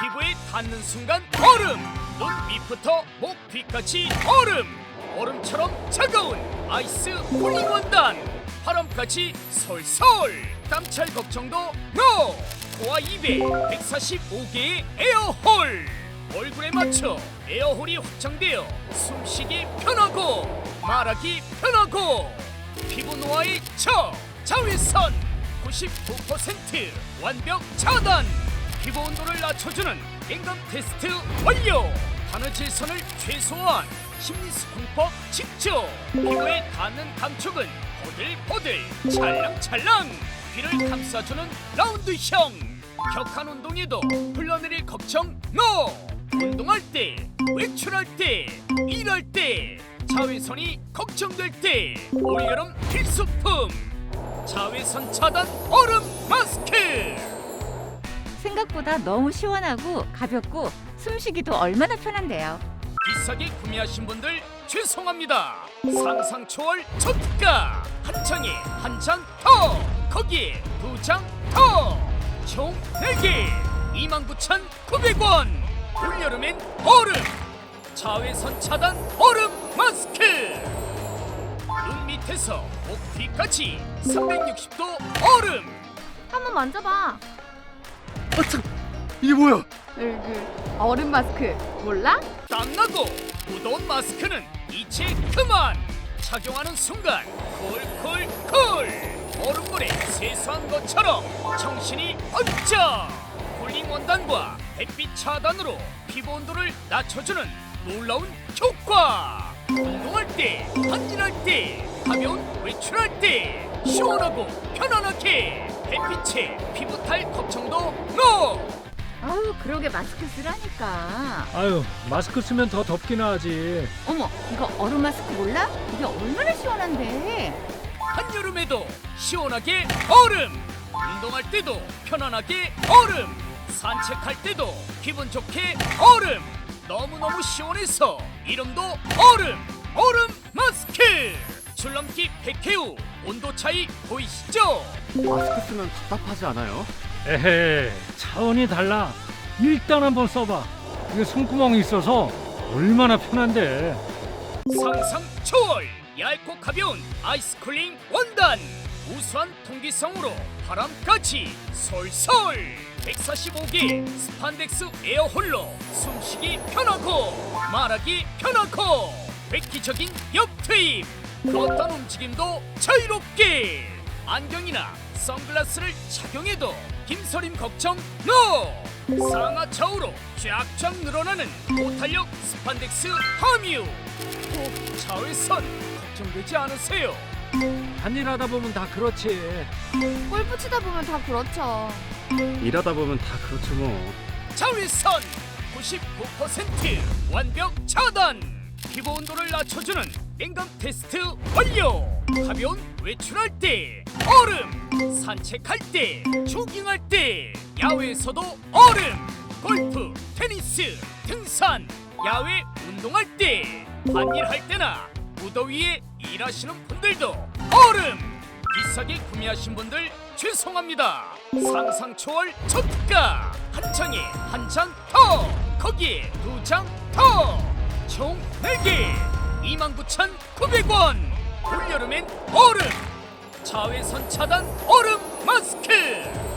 피부에 닿는 순간 얼음! 눈 밑부터 목 뒤까지 얼음! 얼음처럼 차가운 아이스 쿨링 원단! 바람까지 솔솔! 땀찰 걱정도 NO! 코와 입에 145개의 에어홀! 얼굴에 맞춰 에어홀이 확장되어 숨쉬기 편하고 말하기 편하고 피부 노화의 저 자외선 99% 완벽 차단 피부 온도를 낮춰주는 냉감 테스트 완료! 바느질 선을 최소한 심리스kun법 직접 피부에 닿는 감촉은 보들보들 찰랑찰랑! 귀를 감싸주는 라운드형! 격한 운동에도 흘러내릴 걱정 NO 운동할 때 외출할 때 일할 때 자외선이 걱정될 때 올여름 필수품! 자외선 차단 얼음 마스크 생각보다 너무 시원하고 가볍고 숨쉬기도 얼마나 편한데요. 비싸게 구매하신 분들 죄송합니다. 상상 초월 저가. 한 장에 한 장 더. 거기에 두 장 더. 총 네개. 29,900원. 올여름엔 얼음. 자외선 차단 얼음 마스크. 눈 밑에서 목 뒤까지 360도 얼음. 한번 만져봐. 아, 참, 이게 뭐야? 얼굴. 얼음 마스크. 몰라? 땀나고 무더운 마스크는 이제 그만. 착용하는 순간 콜콜콜. 얼음물에 세수한 것처럼 정신이 번쩍. 쿨링 원단과 햇빛 차단으로 피부 온도를 낮춰주는 놀라운 효과. 운동할 때 한일할 때 가벼운 외출할 때 시원하고 편안하게 햇빛에 피부 탈 걱정도 NO! 아유, 그러게 마스크 쓰라니까. 아유 마스크 쓰면 더 덥긴 하지 어머, 이거 얼음 마스크 몰라? 이게 얼마나 시원한데? 한여름에도 시원하게 얼음 운동할 때도 편안하게 얼음 산책할 때도 기분 좋게 얼음 너무너무 시원해서 이름도 얼음 얼음 마스크 줄넘기 100회 후 온도 차이 보이시죠? 마스크 쓰면 답답하지 않아요? 에헤 차원이 달라. 일단 한번 써봐. 이게 손구멍이 있어서 얼마나 편한데. 상상 초월. 얇고 가벼운 아이스쿨링 원단. 우수한 통기성으로 바람까지 솔솔. 145개 스판덱스 에어홀로 숨쉬기 편하고 말하기 편하고 획기적인 옆트임 그 어떤 움직임도 자유롭게. 안경이나 선글라스를 착용해도 김서림 걱정 NO. 상하 좌우로 쫙쫙 늘어나는 고탄력 스판덱스 함유 또 자외선 걱정되지 않으세요. 한일하다 보면 다 그렇지. 골프 치다 보면 다 그렇죠. 일하다 보면 다 그렇죠 뭐. 자외선 99% 완벽 차단. 피부 온도를 낮춰주는 냉감 테스트 완료! 가벼운 외출할 때 얼음! 산책할 때 조깅할 때 야외에서도 얼음! 골프 테니스 등산! 야외 운동할 때 반일할 때나 무더위에 일하시는 분들도 얼음! 비싸게 구매하신 분들 죄송합니다. 상상 초월 저가! 한 장에 한 장 더! 거기에 두 장 더! 총 네개 29,900원. 올여름엔 얼음. 자외선 차단 얼음 마스크